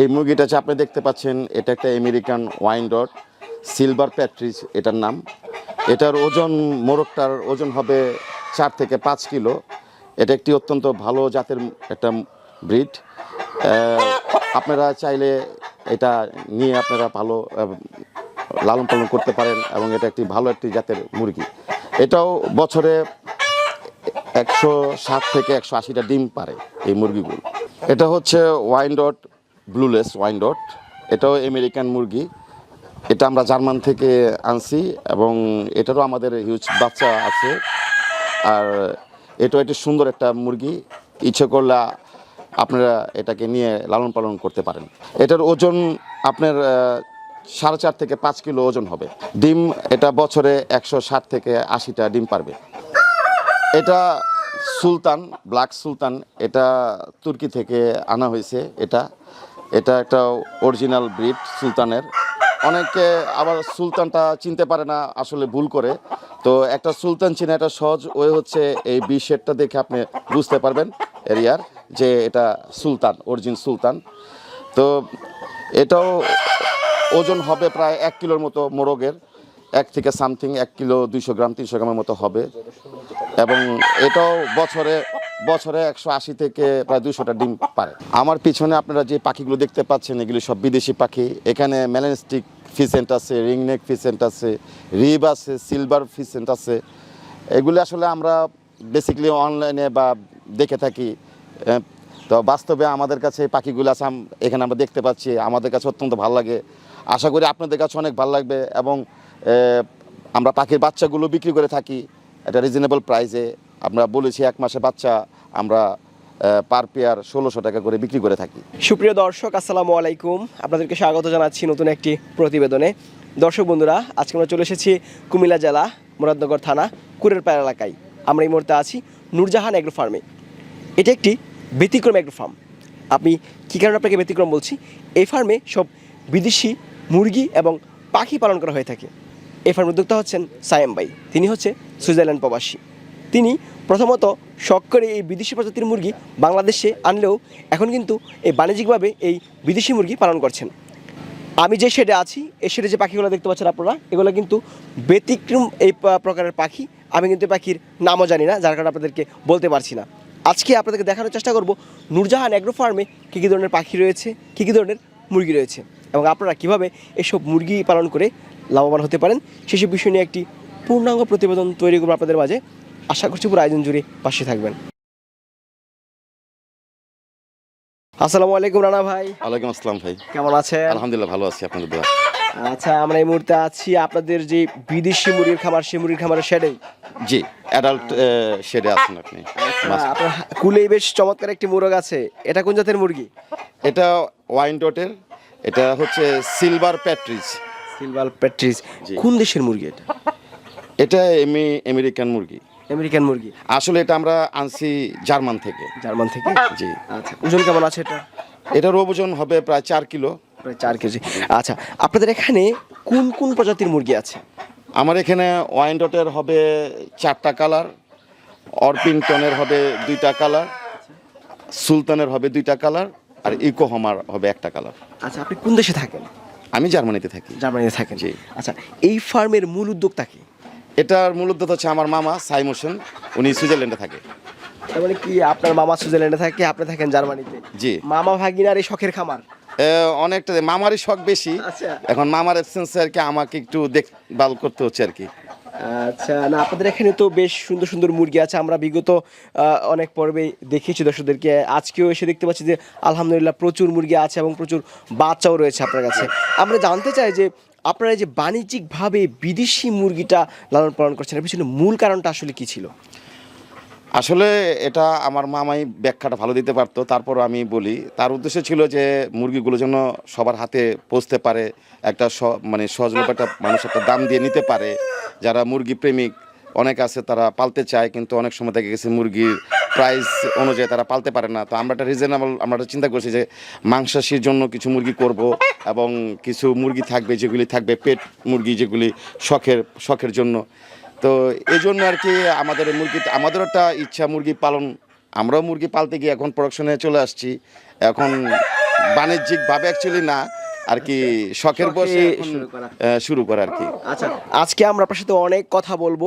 এই মুরগিটা যে আপনি দেখতে পাচ্ছেন, এটা একটা American Wyandotte silver partridge এটার নাম। এটার ওজন, মোরগটার ওজন হবে চার থেকে পাঁচ কিলো। এটা একটি অত্যন্ত ভালো জাতের একটা ব্রিড। আপনারা চাইলে এটা নিয়ে আপনারা ভালো লালন পালন করতে পারেন এবং এটা একটি ভালো একটি জাতের মুরগি। এটাও বছরে একশো ষাট থেকে একশো আশিটা ডিম পারে এই মুরগিগুলো। এটা হচ্ছে ওয়াইন ডট ব্লুলেস ওয়াইন ডট এটাও আমেরিকান মুরগি। এটা আমরা জার্মান থেকে আনছি এবং এটারও আমাদের হিউজ বাচ্চা আছে। আর এটাও একটি সুন্দর একটা মুরগি। ইচ্ছে করলে আপনারা এটাকে নিয়ে লালন পালন করতে পারেন। এটার ওজন আপনার সাড়ে চার থেকে পাঁচ কিলো ওজন হবে। ডিম এটা বছরে একশো ষাট থেকে আশিটা ডিম পারবে। এটা সুলতান, ব্ল্যাক সুলতান। এটা তুর্কি থেকে আনা হয়েছে এটা। এটা একটা অরিজিনাল ব্রিড সুলতানের। অনেকে আবার সুলতানটা চিনতে পারে না, আসলে ভুল করে। তো একটা সুলতান চিনা একটা সহজ ওয়ে হচ্ছে এই বি শেডটা দেখে আপনি বুঝতে পারবেন এরিয়ার যে এটা সুলতান অরিজিন সুলতান। তো এটাও ওজন হবে প্রায় এক কিলোর মতো মোরগের, এক থেকে সামথিং এক কিলো দুইশো গ্রাম, তিনশো গ্রামের মতো হবে। এবং এটাও বছরে বছরে একশো আশি থেকে প্রায় দুশোটা ডিম পারে। আমার পিছনে আপনারা যে পাখিগুলো দেখতে পাচ্ছেন, এগুলি সব বিদেশি পাখি। এখানে ম্যালেনস্টিক ফিসেন্ট আছে, রিংনেক ফিসেন্ট আছে, রিব আছে, সিলভার ফিসেন্ট আছে। এগুলি আসলে আমরা বেসিক্যালি অনলাইনে বা দেখে থাকি। তো বাস্তবে আমাদের কাছে পাখিগুলো আছে এখানে আমরা দেখতে পাচ্ছি। আমাদের কাছে অত্যন্ত ভালো লাগে। আশা করি আপনাদের কাছে অনেক ভালো লাগবে এবং আমরা পাখির বাচ্চাগুলো বিক্রি করে থাকি। এটা রিজনেবল প্রাইসে আমরা বলেছি এক মাসে বাচ্চা আমরা পার পেয়ার ষোলোশো টাকা করে বিক্রি করে থাকি। সুপ্রিয় দর্শক, আসসালামু আলাইকুম। আপনাদেরকে স্বাগত জানাচ্ছি নতুন একটি প্রতিবেদনে। দর্শক বন্ধুরা, আজকে আমরা চলে এসেছি কুমিল্লা জেলা, মুরাদনগর থানা, কুরের পাড়া এলাকায়। আমরা এই মুহূর্তে আছি নূরজাহান এগ্রো ফার্মে এটা একটি ব্যতিক্রম এগ্রো ফার্ম আপনি কী কারণে আপনাকে ব্যতিক্রম বলছি? এই ফার্মে সব বিদেশি মুরগি এবং পাখি পালন করা হয়ে থাকে। এই ফার্মের উদ্যোক্তা হচ্ছেন সায়েম ভাই। তিনি হচ্ছে সুইজারল্যান্ড প্রবাসী। তিনি প্রথমত শখ করে এই বিদেশি প্রজাতির মুরগি বাংলাদেশে আনলেও এখন কিন্তু এই বাণিজ্যিকভাবে এই বিদেশি মুরগি পালন করছেন। আমি যে শেডে আছি, এই শেডে যে পাখিগুলো দেখতে পাচ্ছেন আপনারা, এগুলো কিন্তু ব্যতিক্রম এই প্রকারের পাখি। আমি কিন্তু পাখির নামও জানি না, যার কারণে আপনাদেরকে বলতে পারছি না। আজকে আপনাদেরকে দেখানোর চেষ্টা করব নূরজাহান অ্যাগ্রো ফার্মে কী কী ধরনের পাখি রয়েছে, কী কী ধরনের মুরগি রয়েছে এবং আপনারা কীভাবে এসব মুরগি পালন করে লাভবান হতে পারেন, সেসব বিষয় নিয়ে একটি পূর্ণাঙ্গ প্রতিবেদন তৈরি করব আপনাদের মাঝে। আশা করছি পুরো আয়োজন জুড়ে পাশে থাকবেন। আসসালামু আলাইকুম রানা ভাই। ওয়ালাইকুম আসসালাম ভাই। কেমন আছেন? আলহামদুলিল্লাহ ভালো আছি আপনাদের দোয়া আচ্ছা আমরা এই মুহূর্তে আছি আপনাদের যে বিদেশি মুরগির খামার সেই মুরগির খামারের শেডেই জি অ্যাডাল্ট শেডে আছেন আপনি আপনার কুলেই বেশ চমৎকার একটি মুরগ আছে। এটা কোন জাতের মুরগি? এটা ওয়াইন ডটের এটা হচ্ছে সিলভার প্যাট্রিজ সিলভার প্যাট্রিজ কোন দেশের মুরগি এটা? এটা এমি আমেরিকান মুরগি। আমেরিকান মুরগি? আসলে এটা আমরা আনছি জার্মান থেকে। জার্মান থেকে? জি। আচ্ছা ওজন কেমন আছে এটা? এটার ওজন হবে প্রায় চার কিলো। প্রায় চার কেজি। আচ্ছা আপনাদের এখানে কোন কোন প্রজাতির মুরগি আছে? আমার এখানে ওয়াইন ডটের হবে চারটা কালার অরপিংটনের হবে দুইটা কালার সুলতানের হবে দুইটা কালার আর ইকো হমার হবে একটা কালার। আচ্ছা আপনি কোন দেশে থাকেন? আমি জার্মানিতে থাকি। জার্মানিতে থাকেন। জি। আচ্ছা এই ফার্মের মূল উদ্যোক্তা কি? এটার মূল উদ্যোগ হচ্ছে আমার মামা সাইম হোসেন উনি সুইজারল্যান্ডে থাকে। তার মানে কি আপনার মামা সুইজারল্যান্ডে থাকে আপনি থাকেন জার্মানিতে? জি। মামা ভাগিনার এই শখের খামার? অনেকটা মামারই শখ বেশি। আচ্ছা। এখন মামার অ্যাবসেন্সে আর কি আমাকে একটু দেখভাল করতে হচ্ছে আর কি। আচ্ছা না আপনাদের এখানে তো বেশ সুন্দর সুন্দর মুরগি আছে আমরা বিগত অনেক পর্বে দেখিয়েছি দর্শকদেরকে। আজকেও এসে দেখতে পাচ্ছি যে আলহামদুলিল্লাহ প্রচুর মুরগি আছে এবং প্রচুর বাচ্চাও রয়েছে আপনার কাছে। আমরা জানতে চাই যে আপনারা যে বাণিজ্যিকভাবে বিদেশি মুরগিটা লালন পালন করছেন, এর পিছনে মূল কারণটা আসলে কি ছিল? আসলে এটা আমার মামাই ব্যাখ্যাটা ভালো দিতে পারতো তারপর আমি বলি, তার উদ্দেশ্য ছিল যে মুরগিগুলো যেন সবার হাতে পৌঁছতে পারে, একটা মানে সহজলভ একটা মানুষ একটা দাম দিয়ে নিতে পারে। যারা মুরগি প্রেমিক, অনেক আছে তারা পালতে চায়, কিন্তু অনেক সময় দেখা গেছে মুরগির প্রাইস অনুযায়ী তারা পালতে পারে না। তো আমরা একটা রিজনেবল আমরা একটা চিন্তা করছি যে মাংসাশীর জন্য কিছু মুরগি করব এবং কিছু মুরগি থাকবে যেগুলি থাকবে পেট মুরগি যেগুলি শখের শখের জন্য। তো এই জন্য আর কি আমাদের মুরগি আমাদেরও একটা ইচ্ছা মুরগি পালন। আমরাও মুরগি পালতে গিয়ে এখন প্রোডাকশনে চলে আসছি। এখন বাণিজ্যিকভাবে অ্যাকচুয়ালি না আর কি শখের শখে বসে। শুরু করা আর কি। আচ্ছা আজকে আমরা আপনার সাথে অনেক কথা বলব।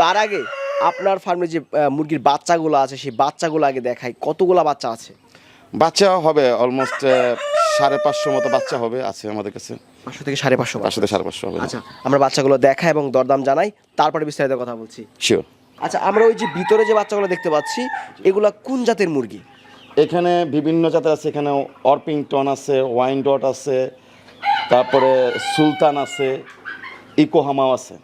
তার আগে আপনার ফার্মে যে মুরগির বাচ্চাগুলো আছে সেই বাচ্চাগুলো আগে দেখাই। কতগুলা বাচ্চা আছে? বাচ্চা হবে অলমোস্ট সাড়ে পাঁচশো মতো বাচ্চা হবে আছে আমাদের কাছে। পাঁচশো থেকে সাড়ে পাঁচশো পাঁচশো থেকে সাড়ে পাঁচশো হবে। আচ্ছা আমরা বাচ্চাগুলো দেখা এবং দরদাম জানাই তারপরে বিস্তারিত কথা বলছি। শিওর আচ্ছা আমরা ওই যে ভিতরে যে বাচ্চাগুলো দেখতে পাচ্ছি এগুলা কোন জাতের মুরগি? এখানে বিভিন্ন জাতের আছে এখানে অর্পিংটন আছে ওয়াইন ডট আছে তারপরে সুলতান আছে ইকোহামাও আছে।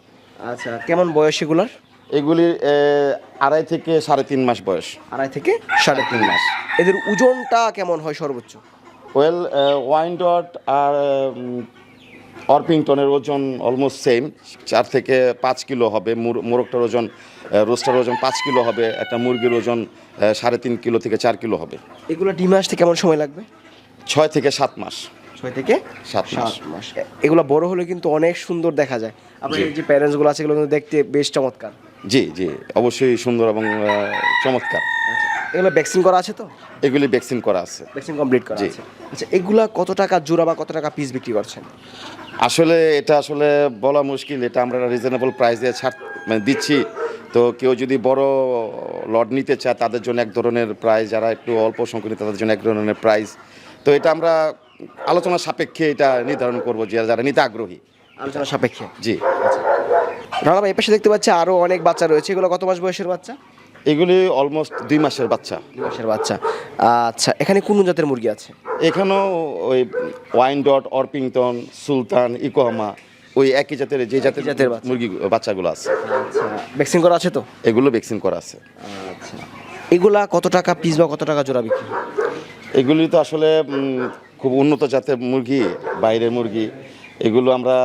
আচ্ছা কেমন বয়স এগুলার? এগুলির আড়াই থেকে সাড়ে তিন মাস বয়স। আড়াই থেকে সাড়ে তিন মাস। এদের ওজনটা কেমন হয় সর্বোচ্চ? ওয়েল ওয়াইন ডট আর অর্পিংটনের ওজন অলমোস্ট সেম চার থেকে পাঁচ কিলো হবে। মুর- মোরগটার ওজন রোস্টার ওজন পাঁচ কিলো হবে। একটা মুরগির ওজন সাড়ে তিন কিলো থেকে চার কিলো হবে। এগুলো ডিমে আসতে কেমন সময় লাগবে? ছয় থেকে সাত মাস। ছয় থেকে সাত মাস। এগুলো বড় হলে কিন্তু অনেক সুন্দর দেখা যায়। আপনার যে প্যারেন্টসগুলো আছে এগুলো কিন্তু দেখতে বেশ চমৎকার। জি জি। অবশ্যই সুন্দর এবং চমৎকার। আচ্ছা এগুলো ভ্যাকসিন করা আছে তো? এগুলি ভ্যাকসিন করা আছে। ভ্যাকসিন কমপ্লিট করা। আছে। আচ্ছা এগুলা কত টাকা জোড়া বা কত টাকা পিস বিক্রি করছেন? আসলে এটা আসলে বলা মুশকিল। এটা আমরা রিজনেবল প্রাইসে ছাড় মানে দিচ্ছি। তো কেউ যদি বড় লট নিতে চায় তাদের জন্য এক ধরনের প্রাইস যারা একটু অল্প সংখ্যক তাদের জন্য এক ধরনের প্রাইস তো এটা আমরা আলোচনা সাপেক্ষে এটা নির্ধারণ করব যে যারা নিতে আগ্রহী। আলোচনা সাপেক্ষে? জি। রানা ভাই পাশে দেখতে পাচ্ছি আরও অনেক বাচ্চা রয়েছে। এগুলো কত মাস বয়সের বাচ্চা? এগুলি অলমোস্ট দুই মাসের বাচ্চা। দুই মাসের বাচ্চা। আচ্ছা এখানে কোন জাতের মুরগি আছে? এখানেও ওই ওয়াইন ডট অর্পিংটন সুলতান ইকোহামা ওই একই জাতের যে জাতের জাতের। মুরগি বাচ্চাগুলো আছে। আচ্ছা ভ্যাকসিন করা আছে তো? এগুলো ভ্যাকসিন করা আছে। আচ্ছা এগুলা কত টাকা পিস বা কত টাকা জোড়া বিক্রি? এগুলি তো আসলে খুব উন্নত জাতের মুরগি বাইরের মুরগি। এগুলো আমরা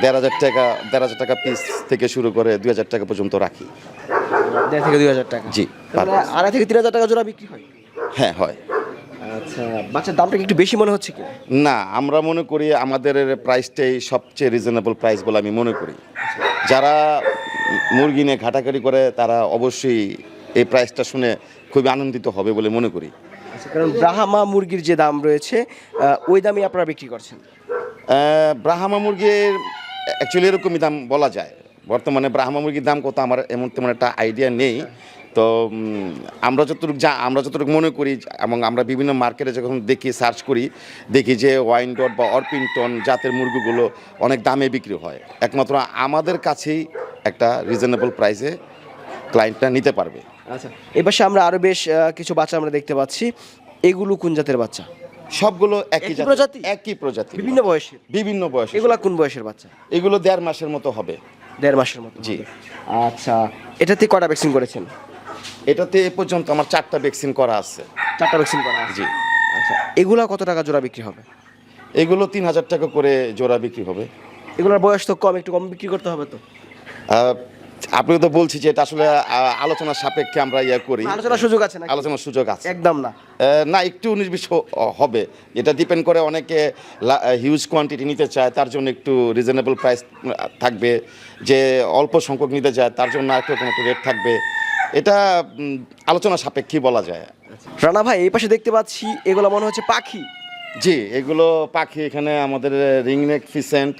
দেড় হাজার টাকা দেড় হাজার টাকা পিস থেকে শুরু করে দুই হাজার টাকা পর্যন্ত রাখি। দেড় থেকে দুই হাজার টাকা। জি, আড়াই থেকে তিন হাজার টাকা জোড়া বিক্রি হয়? হ্যাঁ হয়। আচ্ছা বাচ্চার দামটা একটু বেশি মনে হচ্ছে কি? না আমরা মনে করি আমাদের প্রাইসটাই সবচেয়ে রিজনেবল প্রাইস বলে আমি মনে করি। যারা মুরগি নিয়ে ঘাটাঘাটি করে তারা অবশ্যই এই প্রাইসটা শুনে খুবই আনন্দিত হবে বলে মনে করি। আচ্ছা কারণ ব্রাহ্মা মুরগির যে দাম রয়েছে ওই দামই আপনারা বিক্রি করছেন? ব্রাহ্মা মুরগির অ্যাকচুয়ালি এরকমই দাম বলা যায়। বর্তমানে ব্রাহ্মা মুরগির দাম কত? আমার এমন তেমন একটা আইডিয়া নেই। তো আমরা যতটুকু যা, আমরা যতটুকু মনে করি, এবং আমরা বিভিন্ন মার্কেটে যখন দেখি সার্চ করি, দেখি যে ওয়াইন ডট বা অরপিংটন জাতের মুরগিগুলো অনেক দামে বিক্রি হয়। একমাত্র আমাদের কাছেই একটা রিজনেবল প্রাইসে ক্লায়েন্টটা নিতে পারবে। আচ্ছা এবার আমরা আরও বেশ কিছু বাচ্চা আমরা দেখতে পাচ্ছি। এগুলো কোন জাতের বাচ্চা? সবগুলো একই প্রজাতি? একই প্রজাতি বিভিন্ন বয়সের? বিভিন্ন বয়স এগুলো কোন বয়সের বাচ্চা? এগুলো দেড় মাসের মতো হবে। দেড় মাসের মতো জি। আচ্ছা। এটাতে কটা ভ্যাকসিন করেছেন? এটাতে এ পর্যন্ত আমার চারটা ভ্যাকসিন করা আছে। চারটা ভ্যাকসিন করা আছে? জি। আচ্ছা এগুলো কত টাকা জোড়া বিক্রি হবে? এগুলো তিন হাজার টাকা করে জোড়া বিক্রি হবে। এগুলোর বয়স তো কম একটু কম বিক্রি করতে হবে তো। আহ, আপনাকে তো বলছি যে এটা আসলে আলোচনার সাপেক্ষে আমরা ইয়ে করি। আলোচনার সুযোগ আছে না আলোচনার সুযোগ আছে। একদম না। না একটু উনিশ বিশ হবে। এটা ডিপেন্ড করে অনেকে হিউজ কোয়ান্টিটি নিতে চায় তার জন্য একটু রিজনেবল প্রাইস থাকবে। যে অল্প সংখ্যক নিতে চায় তার জন্য একটু একটু রেট থাকবে। এটা আলোচনা সাপেক্ষেই বলা যায়। রানা ভাই এই পাশে দেখতে পাচ্ছি এগুলো মনে হচ্ছে পাখি। জি এগুলো পাখি এখানে আমাদের রিংনেক ফিসেন্ট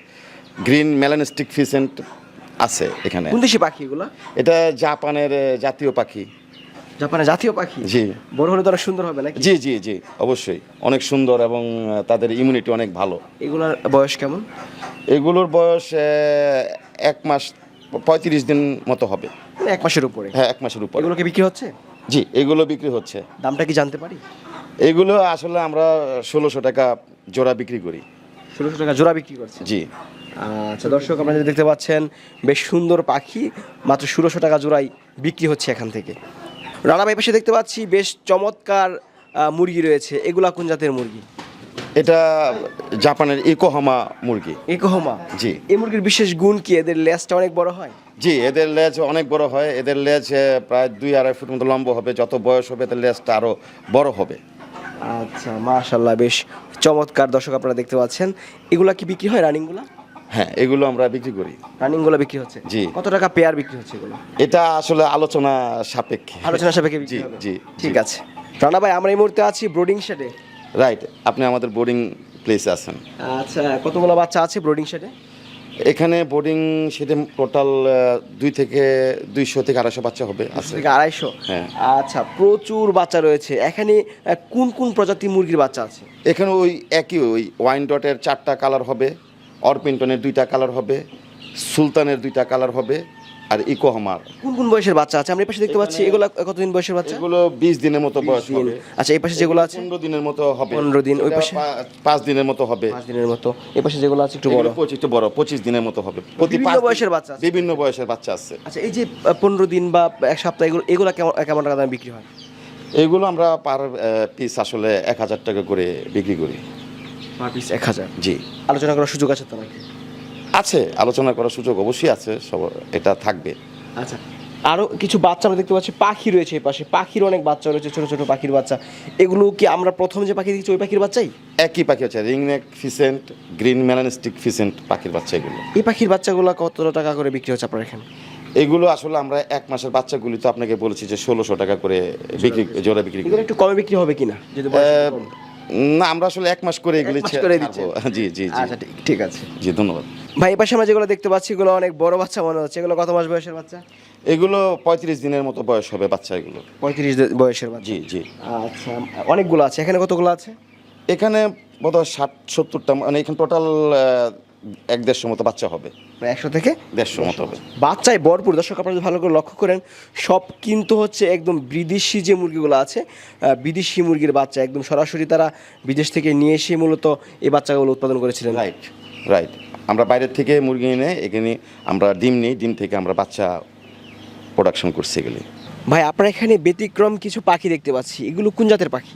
গ্রিন মেলানিস্টিক ফিসেন্ট আছে এখানে। কোন দেশি পাখি এগুলো? এটা জাপানের জাতীয় পাখি। জাপানের জাতীয় পাখি? জি। বড় হলে তারা সুন্দর হবে নাকি? জি জি জি অবশ্যই। অনেক সুন্দর এবং তাদের ইমিউনিটি অনেক ভালো। এগুলোর বয়স কেমন? এগুলোর বয়স এক মাস পঁয়ত্রিশ দিন মতো হবে। মানে এক মাসের উপরে? হ্যাঁ এক মাসের উপরে। এগুলোকে বিক্রি হচ্ছে? জি এগুলো বিক্রি হচ্ছে। দামটা কি জানতে পারি? এগুলো আসলে আমরা ষোলোশো টাকা জোড়া বিক্রি করি। ষোলোশো টাকা জোড়া বিক্রি করছি। জি। আচ্ছা দর্শক আপনারা যেটা দেখতে পাচ্ছেন বেশ সুন্দর পাখি মাত্র ষোলোশো টাকা জোড়াই বিক্রি হচ্ছে এখান থেকে। রানা ভাই পাশে দেখতে পাচ্ছি বেশ চমৎকার মুরগি রয়েছে। এগুলা কোন জাতের মুরগি? এটা জাপানের ইকোহামা মুরগি। একহমা জি। এই মুরগির বিশেষ গুণ কি? এদের লেজটা অনেক বড় হয়? জি এদের লেজ অনেক বড় হয়। এদের লেজ প্রায় দুই আড়াই ফুট মতো লম্বা হবে। যত বয়স হবে এদের লেজটা আরও বড় হবে। আচ্ছা মাশাল্লাহ বেশ চমৎকার। দর্শক আপনারা দেখতে পাচ্ছেন। এগুলা কি বিক্রি হয় রানিংগুলা? হ্যাঁ এগুলো আমরা বিক্রি করি। রানিংগুলো বিক্রি হচ্ছে? জি। কত টাকা পেয়ার বিক্রি হচ্ছে এগুলো? এটা আসলে আলোচনা সাপেক্ষে। আলোচনা সাপেক্ষে জি, জি, ঠিক আছে। রানা ভাই আমরা এই মুহূর্তে আছি ব্রোডিং শেডে। রাইট আপনি আমাদের বোর্ডিং প্লেসে আছেন। আচ্ছা কতগুলো বাচ্চা আছে ব্রোডিং শেডে? এখানে বোর্ডিং সেটা টোটাল দুই থেকে দুইশো থেকে আড়াইশো বাচ্চা হবে থেকে আড়াইশো? হ্যাঁ। আচ্ছা প্রচুর বাচ্চা রয়েছে। এখানে কোন কোন প্রজাতির মুরগির বাচ্চা আছে? এখানে ওই একই ওই ওয়াইন ডটের চারটা কালার হবে। অরপিন্টনের দুইটা কালার হবে সুলতানের দুইটা কালার হবে আর ইকোহামার কোন কোন বয়সের বাচ্চা আছে? আমরা এই পাশে দেখতে পাচ্ছি এগুলো কতদিন বয়সের বাচ্চা? এগুলো বিশ দিনের মতো বয়স হবে। আচ্ছা এই পাশে যেগুলো আছে? পনেরো দিনের মতো হবে। 15 দিন, ওই পাশে? পাঁচ দিনের মতো হবে। পাঁচ দিনের মতো। এই পাশে যেগুলো আছে একটু বড়। এগুলো পঁচিশ একটু বড় পঁচিশ দিনের মতো হবে। প্রতি পাঁচ বয়সের বাচ্চা আছে? বিভিন্ন বয়সের বাচ্চা আছে। আচ্ছা এই যে পনেরো দিন বা এক সপ্তাহ এগুলো এগুলো কেমন কেমন টাকা দামে বিক্রি হয়? এগুলো আমরা পার পিস আসলে এক হাজার টাকা করে বিক্রি করি। পার পিস এক হাজার। জি। আলোচনা করার সুযোগ আছে তো নাকি আছে আলোচনা করার সুযোগ অবশ্যই আছে সব এটা থাকবে। আচ্ছা আরও কিছু বাচ্চা আমরা দেখতে পাচ্ছি পাখি রয়েছে এই পাশে পাখির অনেক বাচ্চা রয়েছে ছোট ছোট পাখির বাচ্চা। এগুলো কি আমরা প্রথম যে পাখি দেখছি ওই পাখির বাচ্চাই? একই পাখি আছে রিংনেক ফিসেন্ট গ্রিন মেলানিস্টিক ফিসেন্ট পাখির বাচ্চা এগুলো। এই পাখির বাচ্চাগুলো কত টাকা করে বিক্রি হচ্ছে আপনার এখানে? এগুলো আসলে আমরা এক মাসের বাচ্চাগুলি তো আপনাকে বলেছি যে ষোলোশো টাকা করে বিক্রি জোড়া বিক্রি একটু কমে বিক্রি হবে কিনা যদি। না আমরা আসলে এক মাস করে এগুলি করে দিচ্ছি জি জি আচ্ছা ঠিক ঠিক আছে। জি ধন্যবাদ। ভাই এপাশে পাশে আমরা যেগুলো দেখতে পাচ্ছি এগুলো অনেক বড় বাচ্চা মনে হচ্ছে। এগুলো কত মাস বয়সের বাচ্চা? এগুলো পঁয়ত্রিশ দিনের মতো বয়স হবে বাচ্চা এগুলো। পঁয়ত্রিশ বয়সের বাচ্চা। জি জি। আচ্ছা অনেকগুলো আছে। এখানে কতগুলো আছে? এখানে বোধহয় ষাট সত্তরটা মানে এখানে টোটাল এক দেড়শো মতো বাচ্চা হবে। একশো থেকে দেড়শো মতো হবে। বাচ্চায় ভরপুর। দর্শক আপনারা ভালো করে লক্ষ্য করেন সব কিন্তু হচ্ছে একদম বিদেশি যে মুরগিগুলো আছে বিদেশি মুরগির বাচ্চা। একদম সরাসরি তারা বিদেশ থেকে নিয়ে এসে মূলত এই বাচ্চাগুলো উৎপাদন করেছিলেন। রাইট রাইট আমরা বাইরের থেকে মুরগি এনে এখানে আমরা ডিম নিই ডিম থেকে আমরা বাচ্চা প্রোডাকশন করছি এগুলি। ভাই আপনার এখানে ব্যতিক্রম কিছু পাখি দেখতে পাচ্ছি। এগুলো কোন জাতের পাখি?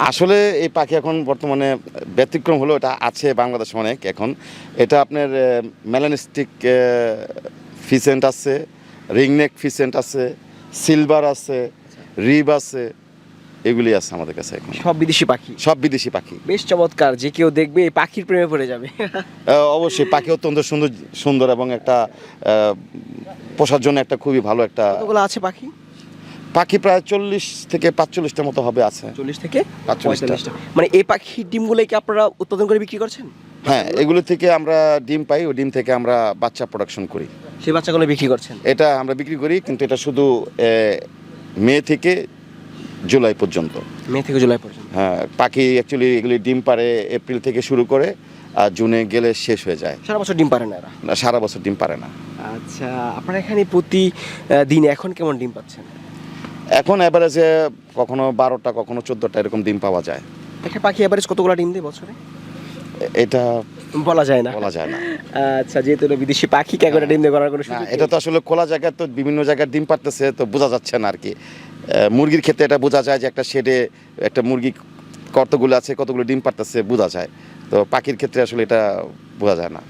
আসলে এই পাখি এখন বর্তমানে ব্যতিক্রম হলো এটা আছে বাংলাদেশ অনেক এখন। এটা আপনার মেলানিস্টিক ফিসেন্ট আছে রিংনেক ফিসেন্ট আছে সিলভার আছে রিব আছে এগুলি আছে আমাদের কাছে এখন। সব বিদেশি পাখি? সব বিদেশি পাখি। বেশ চমৎকার যে কেউ দেখবে এই পাখির প্রেমে পড়ে যাবে। অবশ্যই পাখি অত্যন্ত সুন্দর সুন্দর এবং একটা পোষার জন্য একটা খুবই ভালো একটা আছে পাখি? পাখি প্রায় চল্লিশ থেকে পাঁচচল্লিশটার মতো হবে আছে। চল্লিশ থেকে পাঁচচল্লিশটা। মানে এই পাখির ডিমগুলো কি আপনারা উৎপাদন করে বিক্রি করছেন? হ্যাঁ এগুলো থেকে আমরা ডিম পাই ওই ডিম থেকে আমরা বাচ্চা প্রোডাকশন করি। সেই বাচ্চাগুলো বিক্রি করছেন? এটা আমরা বিক্রি করি কিন্তু এটা শুধু মে থেকে জুলাই পর্যন্ত। মে থেকে জুলাই পর্যন্ত। হ্যাঁ পাখি অ্যাকচুয়ালি এগুলি ডিম পারে এপ্রিল থেকে শুরু করে আর জুনে গেলে শেষ হয়ে যায়। সারা বছর ডিম পারে না এরা? না, সারা বছর ডিম পারে না। আচ্ছা আপনারা এখানে প্রতি দিন এখন কেমন ডিম পাচ্ছেন? এখন অ্যাভারেজে কখনো বারোটা কখনো চোদ্দোটা এরকম ডিম পাওয়া যায়। একটা পাখি অ্যাভারেজ কতগুলো ডিম দেয় বছরে? এটা বলা যায় না। বলা যায় না। আচ্ছা যেহেতু বিদেশি পাখি কে করে ডিম দিয়ে করার কোনো না সুযোগ এটা তো আসলে খোলা জায়গায় তো বিভিন্ন জায়গায় ডিম পারতেছে তো বোঝা যাচ্ছে না আর কি। মুরগির ক্ষেত্রে এটা বোঝা যায় যে একটা শেডে একটা মুরগি কতগুলো আছে কতগুলো ডিম পারতেছে বোঝা যায়। তো পাখির ক্ষেত্রে আসলে এটা বোঝা যায় না।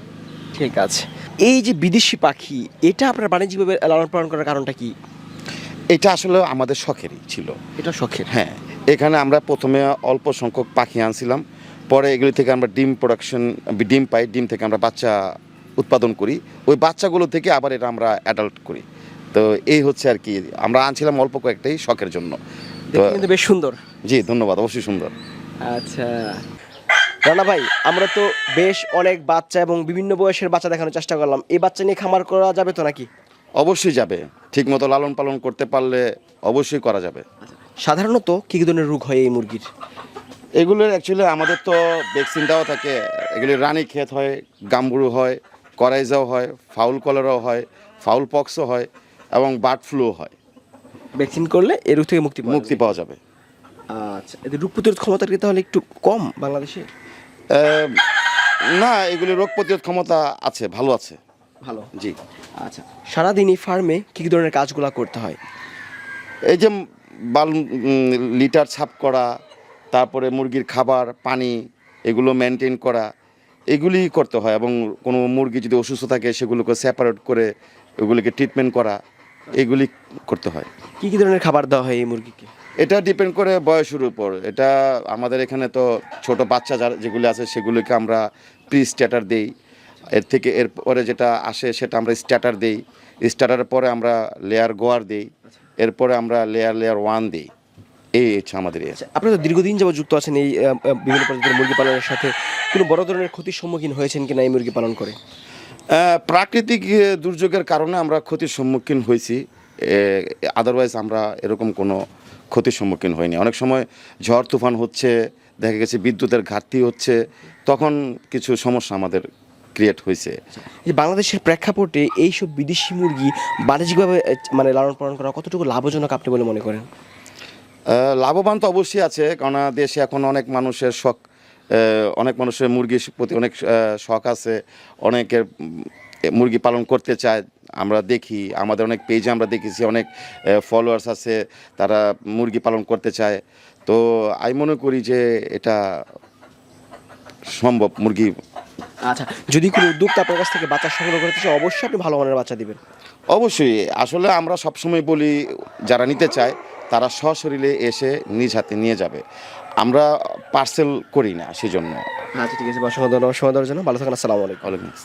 ঠিক আছে। এই যে বিদেশি পাখি এটা আপনার বাণিজ্যিকভাবে লালন পালন করার কারণটা কি? এটা আসলে আমাদের শখেরই ছিল। এটা শখের? হ্যাঁ এখানে আমরা প্রথমে অল্প সংখ্যক পাখি আনছিলাম। পরে এগুলি থেকে আমরা ডিম প্রোডাকশন ডিম পাই ডিম থেকে আমরা বাচ্চা উৎপাদন করি। ওই বাচ্চাগুলো থেকে আবার এটা আমরা অ্যাডাল্ট করি। তো এই হচ্ছে আর কি আমরা আনছিলাম অল্প কয়েকটাই শখের জন্য। কিন্তু বেশ সুন্দর। জি ধন্যবাদ অবশ্যই সুন্দর। আচ্ছা। রানা ভাই আমরা তো বেশ অনেক বাচ্চা এবং বিভিন্ন বয়সের বাচ্চা দেখানোর চেষ্টা করলাম। এই বাচ্চা নিয়ে খামার করা যাবে তো নাকি? অবশ্যই যাবে। ঠিক মতো লালন পালন করতে পারলে অবশ্যই করা যাবে। সাধারণত কী কী ধরনের রোগ হয় এই মুরগির? এগুলোর অ্যাকচুয়ালি আমাদের তো ভ্যাকসিন দেওয়া থাকে। এগুলি রানী ক্ষেত হয় গাম্বুরু হয় করাইজাও হয় ফাউল কলেরাও হয় ফাউল পক্সও হয় এবং বার্ড ফ্লুও হয়। ভ্যাকসিন করলে এই রোগ থেকে মুক্তি মুক্তি পাওয়া যাবে। আচ্ছা এদের রোগ প্রতিরোধ ক্ষমতা কি তাহলে একটু কম বাংলাদেশে? না এগুলি রোগ প্রতিরোধ ক্ষমতা আছে ভালো আছে। ভালো। জি। আচ্ছা সারাদিন এই ফার্মে কী কী ধরনের কাজগুলো করতে হয়? এই যে বাল লিটার ছাপ করা তারপরে মুরগির খাবার পানি এগুলো মেনটেন করা এগুলি করতে হয় এবং কোনো মুরগি যদি অসুস্থ থাকে সেগুলোকে সেপারেট করে ওগুলিকে ট্রিটমেন্ট করা এগুলি করতে হয়। কী কী ধরনের খাবার দেওয়া হয় এই মুরগিকে? এটা ডিপেন্ড করে বয়সের উপর। এটা আমাদের এখানে তো ছোট বাচ্চা যারা যেগুলি আছে সেগুলোকে আমরা প্রি স্ট্যাটার দেই। এর থেকে এরপরে যেটা আসে সেটা আমরা স্ট্যাটার দেই। স্ট্যাটারের পরে আমরা লেয়ার গোয়ার দিই এরপরে আমরা লেয়ার লেয়ার ওয়ান দিই। এই হচ্ছে আমাদের আচ্ছা আপনারা তো দীর্ঘদিন যাবত যুক্ত আছেন এই বিভিন্ন প্রজাতির মুরগি পালনের সাথে। কোনো বড় ধরনের ক্ষতির সম্মুখীন হয়েছেন কিনা এই মুরগি পালন করে? প্রাকৃতিক দুর্যোগের কারণে আমরা ক্ষতির সম্মুখীন হয়েছি। আদারওয়াইজ আমরা এরকম কোনো ক্ষতির সম্মুখীন হইনি। অনেক সময় ঝড় তুফান হচ্ছে দেখা গেছে বিদ্যুতের ঘাটতি হচ্ছে তখন কিছু সমস্যা আমাদের ক্রিয়েট হয়েছে। এই বাংলাদেশের প্রেক্ষাপটে এইসব বিদেশি মুরগি বাণিজ্যিকভাবে মানে লালন পালন করা কতটুকু লাভজনক আপনি বলে মনে করেন? লাভবান তো অবশ্যই আছে কেননা দেশে এখন অনেক মানুষের শখ অনেক মানুষের মুরগির প্রতি অনেক শখ আছে, অনেকের মুরগি পালন করতে চায়, আমরা দেখি, আমাদের অনেক পেজে আমরা দেখেছি, অনেক ফলোয়ার্স আছে, তারা মুরগি পালন করতে চায়, তো আমি মনে করি যে এটা সম্ভব মুরগি আচ্ছা যদি কোনো উদ্যোক্তা আপনার কাছ থেকে বাচ্চা সংগ্রহ করতে চায় অবশ্যই আপনি ভালো মানের বাচ্চা দিবেন। অবশ্যই আসলে আমরা সবসময় বলি যারা নিতে চায় তারা সশরীরে এসে নিজ হাতে নিয়ে যাবে। আমরা পার্সেল করি না সেজন্য। আচ্ছা ঠিক আছে বা সময় দেওয়ার জন্য। ভালো থাকেন আসসালামু আলাইকুম। ওয়ালাইকুম আসসালাম।